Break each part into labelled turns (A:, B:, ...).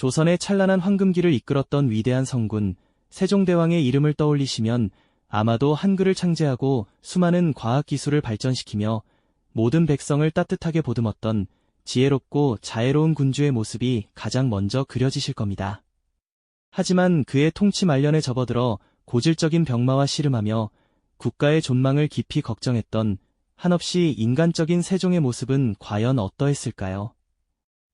A: 조선의 찬란한 황금기를 이끌었던 위대한 성군 세종대왕의 이름을 떠올리시면 아마도 한글을 창제하고 수많은 과학기술을 발전시키며 모든 백성을 따뜻하게 보듬었던 지혜롭고 자애로운 군주의 모습이 가장 먼저 그려지실 겁니다. 하지만 그의 통치 말년에 접어들어 고질적인 병마와 씨름하며 국가의 존망을 깊이 걱정했던 한없이 인간적인 세종의 모습은 과연 어떠했을까요?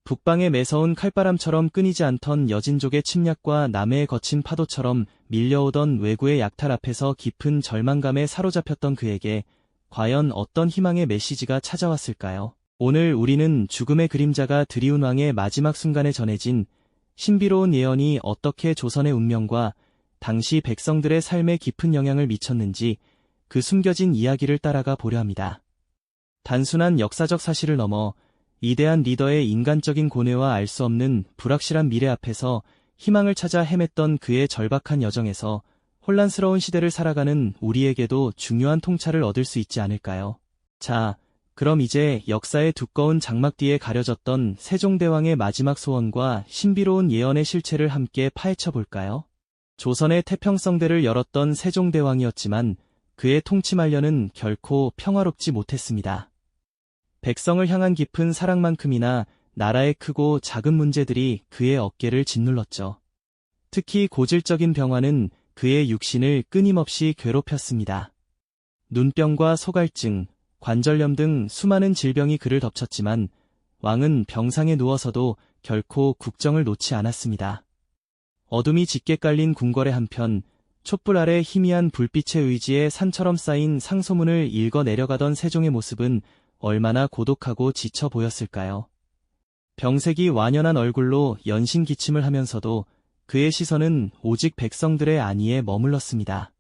A: 북방의 매서운 칼바람처럼 끊이지 않던 여진족의 침략과 남해의 거친 파도처럼 밀려오던 외구의 약탈 앞에서 깊은 절망감에 사로잡혔던 그에게 과연 어떤 희망의 메시지가 찾아왔을까요? 오늘 우리는 죽음의 그림자가 드리운 왕의 마지막 순간에 전해진 신비로운 예언이 어떻게 조선의 운명과 당시 백성들의 삶에 깊은 영향을 미쳤는지 그 숨겨진 이야기를 따라가 보려 합니다. 단순한 역사적 사실을 넘어 이대한 리더의 인간적인 고뇌와 알 수 없는 불확실한 미래 앞에서 희망을 찾아 헤맸던 그의 절박한 여정에서 혼란스러운 시대를 살아가는 우리에게도 중요한 통찰을 얻을 수 있지 않을까요? 자, 그럼 이제 역사의 두꺼운 장막 뒤에 가려졌던 세종대왕의 마지막 소원과 신비로운 예언의 실체를 함께 파헤쳐 볼까요? 조선의 태평성대를 열었던 세종대왕이었지만 그의 통치 말년은 결코 평화롭지 못했습니다. 백성을 향한 깊은 사랑만큼이나 나라의 크고 작은 문제들이 그의 어깨를 짓눌렀죠. 특히 고질적인 병화는 그의 육신을 끊임없이 괴롭혔습니다. 눈병과 소갈증, 관절염 등 수많은 질병이 그를 덮쳤지만 왕은 병상에 누워서도 결코 국정을 놓지 않았습니다. 어둠이 짙게 깔린 궁궐의 한편 촛불 아래 희미한 불빛의 의지에 산처럼 쌓인 상소문을 읽어 내려가던 세종의 모습은 얼마나 고독하고 지쳐 보였을까요? 병색이 완연한 얼굴로 연신 기침을 하면서도 그의 시선은 오직 백성들의 안위에 머물렀습니다.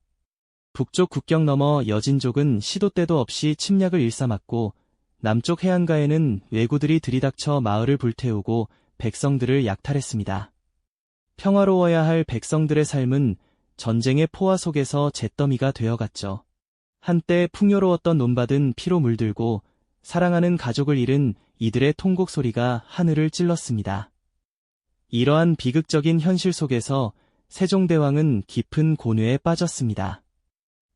A: 북쪽 국경 너머 여진족은 시도 때도 없이 침략을 일삼았고 남쪽 해안가에는 왜구들이 들이닥쳐 마을을 불태우고 백성들을 약탈했습니다. 평화로워야 할 백성들의 삶은 전쟁의 포화 속에서 잿더미가 되어갔죠. 한때 풍요로웠던 논밭은 피로 물들고 사랑하는 가족을 잃은 이들의 통곡 소리가 하늘을 찔렀습니다. 이러한 비극적인 현실 속에서 세종대왕은 깊은 고뇌에 빠졌습니다.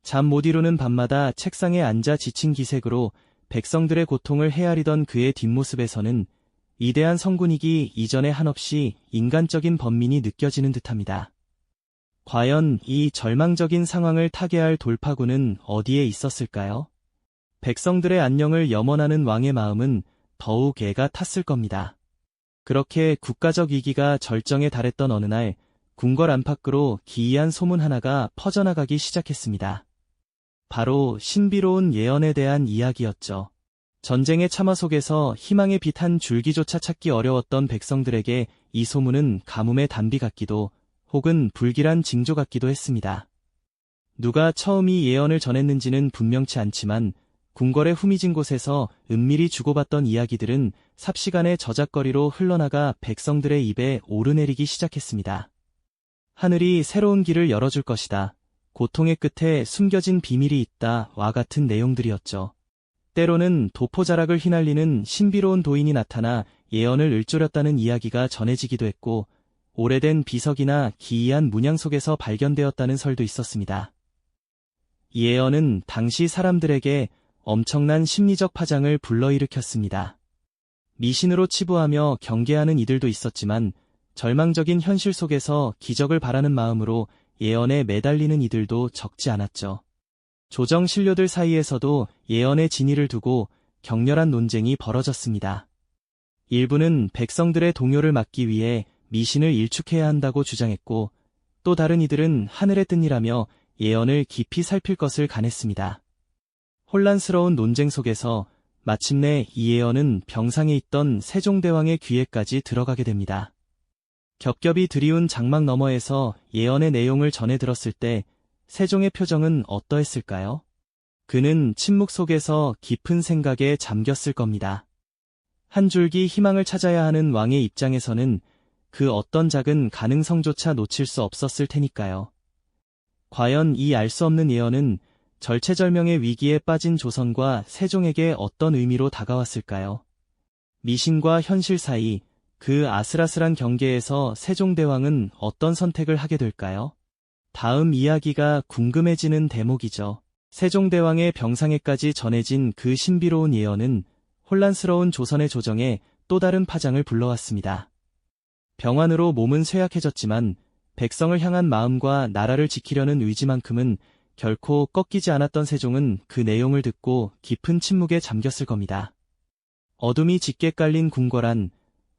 A: 잠 못 이루는 밤마다 책상에 앉아 지친 기색으로 백성들의 고통을 헤아리던 그의 뒷모습에서는 이대한 성군이기 이전에 한없이 인간적인 번민이 느껴지는 듯합니다. 과연 이 절망적인 상황을 타개할 돌파구는 어디에 있었을까요? 백성들의 안녕을 염원하는 왕의 마음은 더욱 애가 탔을 겁니다. 그렇게 국가적 위기가 절정에 달했던 어느 날 궁궐 안팎으로 기이한 소문 하나가 퍼져나가기 시작했습니다. 바로 신비로운 예언에 대한 이야기였죠. 전쟁의 참화 속에서 희망의 빛 한 줄기조차 찾기 어려웠던 백성들에게 이 소문은 가뭄의 단비 같기도 혹은 불길한 징조 같기도 했습니다. 누가 처음 이 예언을 전했는지는 분명치 않지만 궁궐의 후미진 곳에서 은밀히 주고받던 이야기들은 삽시간에 저작거리로 흘러나가 백성들의 입에 오르내리기 시작했습니다. 하늘이 새로운 길을 열어줄 것이다. 고통의 끝에 숨겨진 비밀이 있다. 와 같은 내용들이었죠. 때로는 도포자락을 휘날리는 신비로운 도인이 나타나 예언을 을조렸다는 이야기가 전해지기도 했고, 오래된 비석이나 기이한 문양 속에서 발견되었다는 설도 있었습니다. 예언은 당시 사람들에게 엄청난 심리적 파장을 불러일으켰습니다. 미신으로 치부하며 경계하는 이들도 있었지만 절망적인 현실 속에서 기적을 바라는 마음으로 예언에 매달리는 이들도 적지 않았죠. 조정 신료들 사이에서도 예언의 진위를 두고 격렬한 논쟁이 벌어졌습니다. 일부는 백성들의 동요를 막기 위해 미신을 일축해야 한다고 주장했고 또 다른 이들은 하늘의 뜻이라며 예언을 깊이 살필 것을 간했습니다. 혼란스러운 논쟁 속에서 마침내 이 예언은 병상에 있던 세종대왕의 귀에까지 들어가게 됩니다. 겹겹이 드리운 장막 너머에서 예언의 내용을 전해 들었을 때 세종의 표정은 어떠했을까요? 그는 침묵 속에서 깊은 생각에 잠겼을 겁니다. 한 줄기 희망을 찾아야 하는 왕의 입장에서는 그 어떤 작은 가능성조차 놓칠 수 없었을 테니까요. 과연 이 알 수 없는 예언은 절체절명의 위기에 빠진 조선과 세종에게 어떤 의미로 다가왔을까요? 미신과 현실 사이 그 아슬아슬한 경계에서 세종대왕은 어떤 선택을 하게 될까요? 다음 이야기가 궁금해지는 대목이죠. 세종대왕의 병상에까지 전해진 그 신비로운 예언은 혼란스러운 조선의 조정에 또 다른 파장을 불러왔습니다. 병환으로 몸은 쇠약해졌지만 백성을 향한 마음과 나라를 지키려는 의지만큼은 결코 꺾이지 않았던 세종은 그 내용을 듣고 깊은 침묵에 잠겼을 겁니다. 어둠이 짙게 깔린 궁궐안,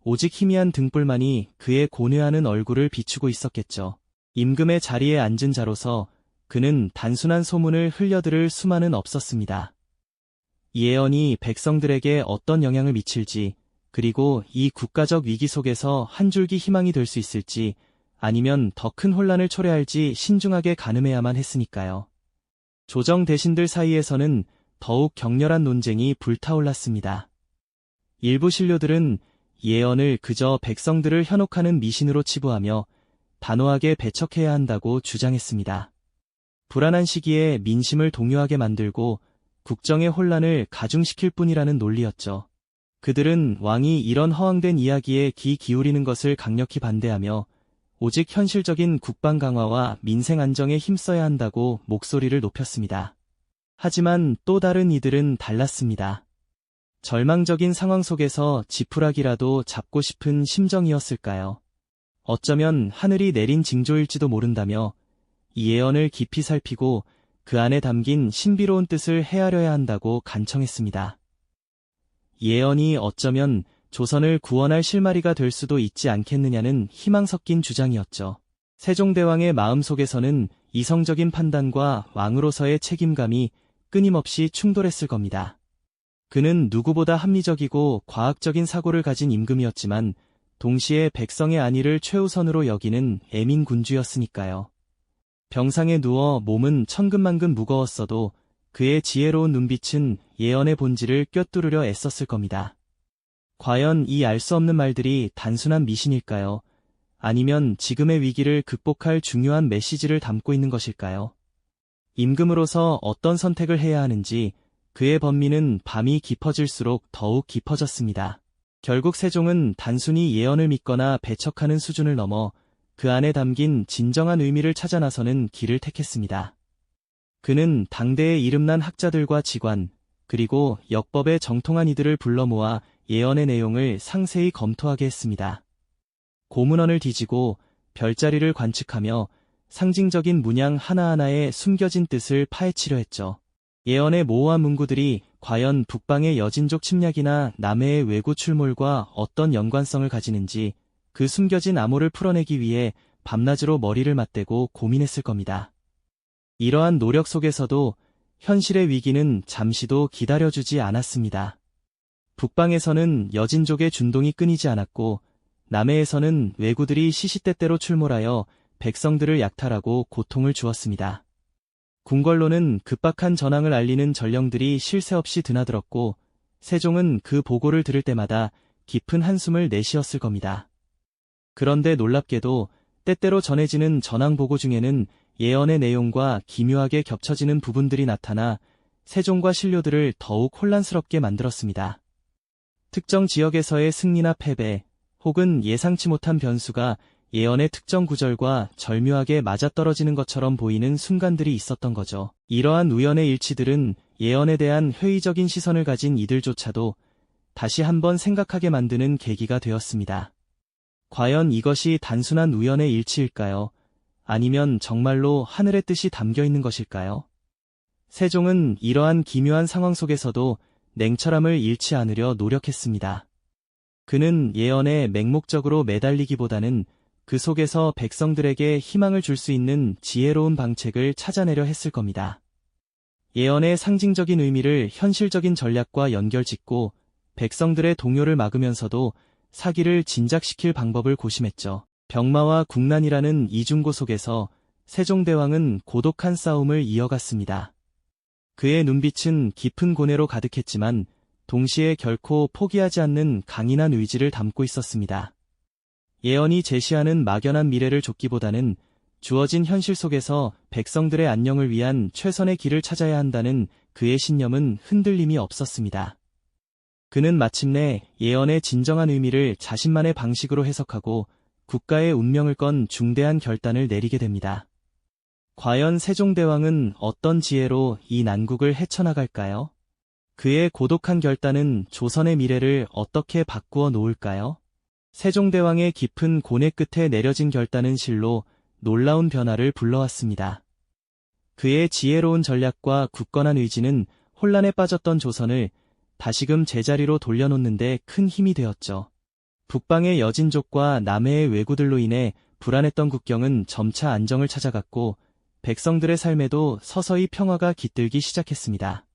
A: 오직 희미한 등불만이 그의 고뇌하는 얼굴을 비추고 있었겠죠. 임금의 자리에 앉은 자로서 그는 단순한 소문을 흘려들을 수만은 없었습니다. 이 예언이 백성들에게 어떤 영향을 미칠지, 그리고 이 국가적 위기 속에서 한 줄기 희망이 될 수 있을지, 아니면 더 큰 혼란을 초래할지 신중하게 가늠해야만 했으니까요. 조정 대신들 사이에서는 더욱 격렬한 논쟁이 불타올랐습니다. 일부 신료들은 예언을 그저 백성들을 현혹하는 미신으로 치부하며 단호하게 배척해야 한다고 주장했습니다. 불안한 시기에 민심을 동요하게 만들고 국정의 혼란을 가중시킬 뿐이라는 논리였죠. 그들은 왕이 이런 허황된 이야기에 귀 기울이는 것을 강력히 반대하며 오직 현실적인 국방 강화와 민생 안정에 힘써야 한다고 목소리를 높였습니다. 하지만 또 다른 이들은 달랐습니다. 절망적인 상황 속에서 지푸라기라도 잡고 싶은 심정이었을까요? 어쩌면 하늘이 내린 징조일지도 모른다며 이 예언을 깊이 살피고 그 안에 담긴 신비로운 뜻을 헤아려야 한다고 간청했습니다. 예언이 어쩌면 조선을 구원할 실마리가 될 수도 있지 않겠느냐는 희망 섞인 주장이었죠. 세종대왕의 마음속에서는 이성적인 판단과 왕으로서의 책임감이 끊임없이 충돌했을 겁니다. 그는 누구보다 합리적이고 과학적인 사고를 가진 임금이었지만 동시에 백성의 안위를 최우선으로 여기는 애민 군주였으니까요. 병상에 누워 몸은 천근만근 무거웠어도 그의 지혜로운 눈빛은 예언의 본질을 꿰뚫으려 애썼을 겁니다. 과연 이 알 수 없는 말들이 단순한 미신일까요? 아니면 지금의 위기를 극복할 중요한 메시지를 담고 있는 것일까요? 임금으로서 어떤 선택을 해야 하는지 그의 번민은 밤이 깊어질수록 더욱 깊어졌습니다. 결국 세종은 단순히 예언을 믿거나 배척하는 수준을 넘어 그 안에 담긴 진정한 의미를 찾아 나서는 길을 택했습니다. 그는 당대의 이름난 학자들과 직관, 그리고 역법의 정통한 이들을 불러 모아 예언의 내용을 상세히 검토하게 했습니다. 고문원을 뒤지고 별자리를 관측하며 상징적인 문양 하나하나에 숨겨진 뜻을 파헤치려 했죠. 예언의 모호한 문구들이 과연 북방의 여진족 침략이나 남해의 외구 출몰과 어떤 연관성을 가지는지 그 숨겨진 암호를 풀어내기 위해 밤낮으로 머리를 맞대고 고민했을 겁니다. 이러한 노력 속에서도 현실의 위기는 잠시도 기다려주지 않았습니다. 북방에서는 여진족의 준동이 끊이지 않았고 남해에서는 왜구들이 시시때때로 출몰하여 백성들을 약탈하고 고통을 주었습니다. 궁궐로는 급박한 전황을 알리는 전령들이 쉴새 없이 드나들었고 세종은 그 보고를 들을 때마다 깊은 한숨을 내쉬었을 겁니다. 그런데 놀랍게도 때때로 전해지는 전황 보고 중에는 예언의 내용과 기묘하게 겹쳐지는 부분들이 나타나 세종과 신료들을 더욱 혼란스럽게 만들었습니다. 특정 지역에서의 승리나 패배, 혹은 예상치 못한 변수가 예언의 특정 구절과 절묘하게 맞아떨어지는 것처럼 보이는 순간들이 있었던 거죠. 이러한 우연의 일치들은 예언에 대한 회의적인 시선을 가진 이들조차도 다시 한번 생각하게 만드는 계기가 되었습니다. 과연 이것이 단순한 우연의 일치일까요? 아니면 정말로 하늘의 뜻이 담겨 있는 것일까요? 세종은 이러한 기묘한 상황 속에서도 냉철함을 잃지 않으려 노력했습니다. 그는 예언에 맹목적으로 매달리기보다는 그 속에서 백성들에게 희망을 줄 수 있는 지혜로운 방책을 찾아내려 했을 겁니다. 예언의 상징적인 의미를 현실적인 전략과 연결짓고 백성들의 동요를 막으면서도 사기를 진작시킬 방법을 고심했죠. 병마와 국난이라는 이중고 속에서 세종대왕은 고독한 싸움을 이어갔습니다. 그의 눈빛은 깊은 고뇌로 가득했지만 동시에 결코 포기하지 않는 강인한 의지를 담고 있었습니다. 예언이 제시하는 막연한 미래를 쫓기보다는 주어진 현실 속에서 백성들의 안녕을 위한 최선의 길을 찾아야 한다는 그의 신념은 흔들림이 없었습니다. 그는 마침내 예언의 진정한 의미를 자신만의 방식으로 해석하고 국가의 운명을 건 중대한 결단을 내리게 됩니다. 과연 세종대왕은 어떤 지혜로 이 난국을 헤쳐나갈까요? 그의 고독한 결단은 조선의 미래를 어떻게 바꾸어 놓을까요? 세종대왕의 깊은 고뇌 끝에 내려진 결단은 실로 놀라운 변화를 불러왔습니다. 그의 지혜로운 전략과 굳건한 의지는 혼란에 빠졌던 조선을 다시금 제자리로 돌려놓는 데 큰 힘이 되었죠. 북방의 여진족과 남해의 왜구들로 인해 불안했던 국경은 점차 안정을 찾아갔고 백성들의 삶에도 서서히 평화가 깃들기 시작했습니다.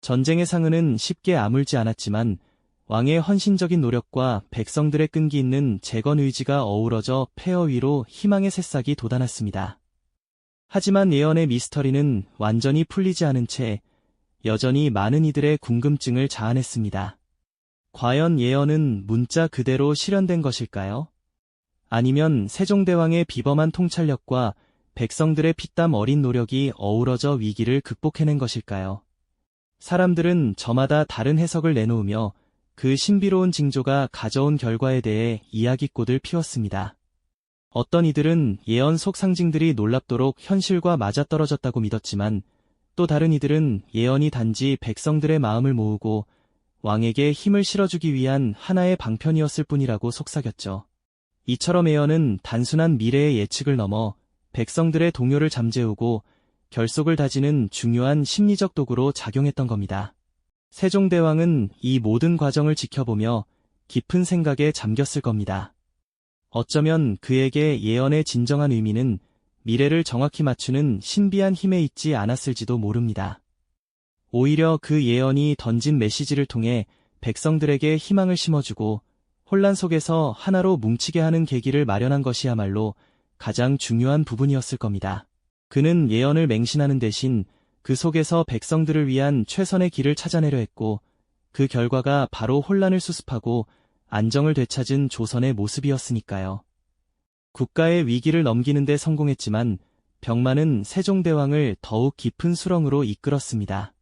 A: 전쟁의 상흔은 쉽게 아물지 않았지만 왕의 헌신적인 노력과 백성들의 끈기 있는 재건 의지가 어우러져 폐허 위로 희망의 새싹이 돋아났습니다. 하지만 예언의 미스터리는 완전히 풀리지 않은 채 여전히 많은 이들의 궁금증을 자아냈습니다. 과연 예언은 문자 그대로 실현된 것일까요? 아니면 세종대왕의 비범한 통찰력과 백성들의 피땀 어린 노력이 어우러져 위기를 극복해낸 것일까요? 사람들은 저마다 다른 해석을 내놓으며 그 신비로운 징조가 가져온 결과에 대해 이야기꽃을 피웠습니다. 어떤 이들은 예언 속 상징들이 놀랍도록 현실과 맞아떨어졌다고 믿었지만 또 다른 이들은 예언이 단지 백성들의 마음을 모으고 왕에게 힘을 실어주기 위한 하나의 방편이었을 뿐이라고 속삭였죠. 이처럼 예언은 단순한 미래의 예측을 넘어 백성들의 동요를 잠재우고 결속을 다지는 중요한 심리적 도구로 작용했던 겁니다. 세종대왕은 이 모든 과정을 지켜보며 깊은 생각에 잠겼을 겁니다. 어쩌면 그에게 예언의 진정한 의미는 미래를 정확히 맞추는 신비한 힘에 있지 않았을지도 모릅니다. 오히려 그 예언이 던진 메시지를 통해 백성들에게 희망을 심어주고 혼란 속에서 하나로 뭉치게 하는 계기를 마련한 것이야말로 가장 중요한 부분이었을 겁니다. 그는 예언을 맹신하는 대신 그 속에서 백성들을 위한 최선의 길을 찾아내려 했고 그 결과가 바로 혼란을 수습하고 안정을 되찾은 조선의 모습이었으니까요. 국가의 위기를 넘기는 데 성공했지만 병만은 세종대왕을 더욱 깊은 수렁으로 이끌었습니다.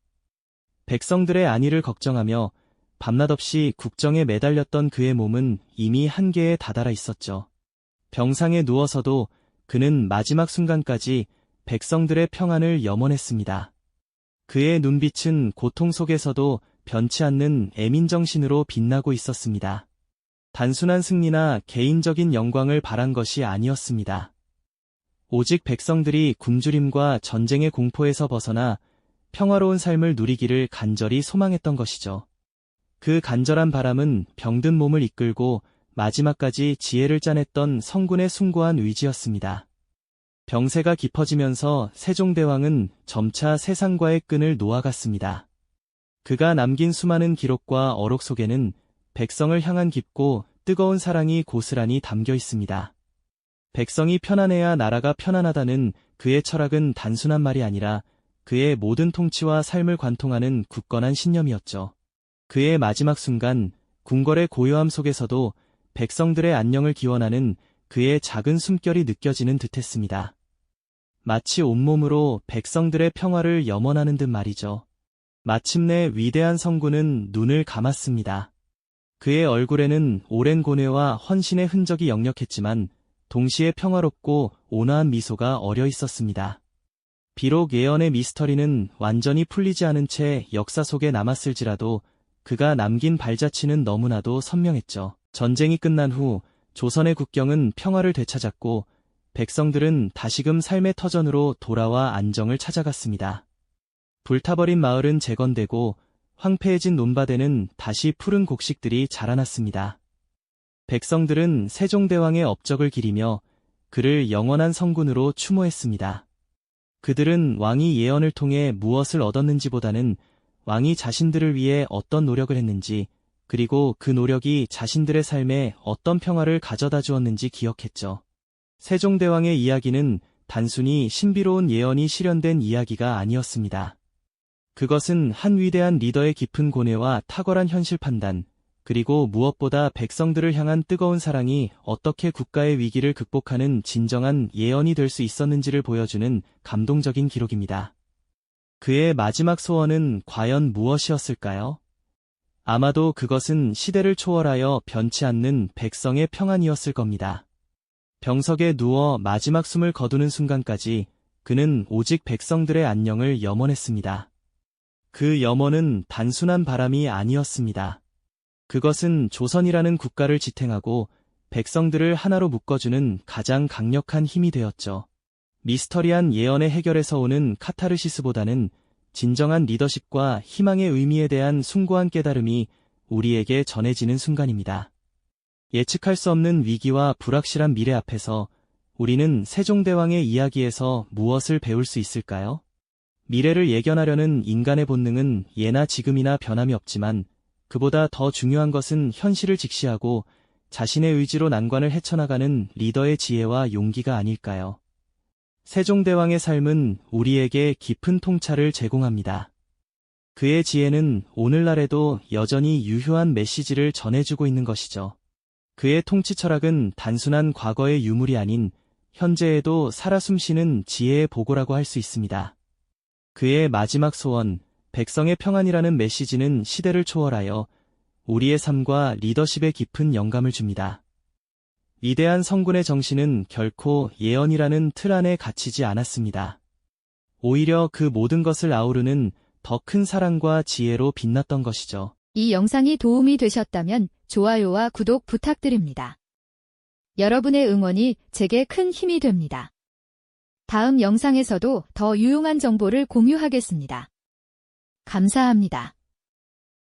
A: 백성들의 안위를 걱정하며 밤낮 없이 국정에 매달렸던 그의 몸은 이미 한계에 다다라 있었죠. 병상에 누워서도 그는 마지막 순간까지 백성들의 평안을 염원했습니다. 그의 눈빛은 고통 속에서도 변치 않는 애민정신으로 빛나고 있었습니다. 단순한 승리나 개인적인 영광을 바란 것이 아니었습니다. 오직 백성들이 굶주림과 전쟁의 공포에서 벗어나 평화로운 삶을 누리기를 간절히 소망했던 것이죠. 그 간절한 바람은 병든 몸을 이끌고 마지막까지 지혜를 짜냈던 성군의 숭고한 의지였습니다. 병세가 깊어지면서 세종대왕은 점차 세상과의 끈을 놓아갔습니다. 그가 남긴 수많은 기록과 어록 속에는 백성을 향한 깊고 뜨거운 사랑이 고스란히 담겨 있습니다. 백성이 편안해야 나라가 편안하다는 그의 철학은 단순한 말이 아니라 그의 모든 통치와 삶을 관통하는 굳건한 신념이었죠. 그의 마지막 순간 궁궐의 고요함 속에서도 백성들의 안녕을 기원하는 그의 작은 숨결이 느껴지는 듯했습니다. 마치 온몸으로 백성들의 평화를 염원하는 듯 말이죠. 마침내 위대한 성군은 눈을 감았습니다. 그의 얼굴에는 오랜 고뇌와 헌신의 흔적이 역력했지만 동시에 평화롭고 온화한 미소가 어려 있었습니다. 비록 예언의 미스터리는 완전히 풀리지 않은 채 역사 속에 남았을지라도 그가 남긴 발자취는 너무나도 선명했죠. 전쟁이 끝난 후 조선의 국경은 평화를 되찾았고 백성들은 다시금 삶의 터전으로 돌아와 안정을 찾아갔습니다. 불타버린 마을은 재건되고 황폐해진 논바대는 다시 푸른 곡식들이 자라났습니다. 백성들은 세종대왕의 업적을 기리며 그를 영원한 성군으로 추모했습니다. 그들은 왕이 예언을 통해 무엇을 얻었는지보다는 왕이 자신들을 위해 어떤 노력을 했는지 그리고 그 노력이 자신들의 삶에 어떤 평화를 가져다 주었는지 기억했죠. 세종대왕의 이야기는 단순히 신비로운 예언이 실현된 이야기가 아니었습니다. 그것은 한 위대한 리더의 깊은 고뇌와 탁월한 현실 판단, 그리고 무엇보다 백성들을 향한 뜨거운 사랑이 어떻게 국가의 위기를 극복하는 진정한 예언이 될 수 있었는지를 보여주는 감동적인 기록입니다. 그의 마지막 소원은 과연 무엇이었을까요? 아마도 그것은 시대를 초월하여 변치 않는 백성의 평안이었을 겁니다. 병석에 누워 마지막 숨을 거두는 순간까지 그는 오직 백성들의 안녕을 염원했습니다. 그 염원은 단순한 바람이 아니었습니다. 그것은 조선이라는 국가를 지탱하고 백성들을 하나로 묶어주는 가장 강력한 힘이 되었죠. 미스터리한 예언의 해결에서 오는 카타르시스보다는 진정한 리더십과 희망의 의미에 대한 숭고한 깨달음이 우리에게 전해지는 순간입니다. 예측할 수 없는 위기와 불확실한 미래 앞에서 우리는 세종대왕의 이야기에서 무엇을 배울 수 있을까요? 미래를 예견하려는 인간의 본능은 예나 지금이나 변함이 없지만 그보다 더 중요한 것은 현실을 직시하고 자신의 의지로 난관을 헤쳐나가는 리더의 지혜와 용기가 아닐까요? 세종대왕의 삶은 우리에게 깊은 통찰을 제공합니다. 그의 지혜는 오늘날에도 여전히 유효한 메시지를 전해주고 있는 것이죠. 그의 통치 철학은 단순한 과거의 유물이 아닌 현재에도 살아 숨쉬는 지혜의 보고라고 할 수 있습니다. 그의 마지막 소원, 백성의 평안이라는 메시지는 시대를 초월하여 우리의 삶과 리더십에 깊은 영감을 줍니다. 위대한 성군의 정신은 결코 예언이라는 틀 안에 갇히지 않았습니다. 오히려 그 모든 것을 아우르는 더 큰 사랑과 지혜로 빛났던 것이죠.
B: 이 영상이 도움이 되셨다면 좋아요와 구독 부탁드립니다. 여러분의 응원이 제게 큰 힘이 됩니다. 다음 영상에서도 더 유용한 정보를 공유하겠습니다. 감사합니다.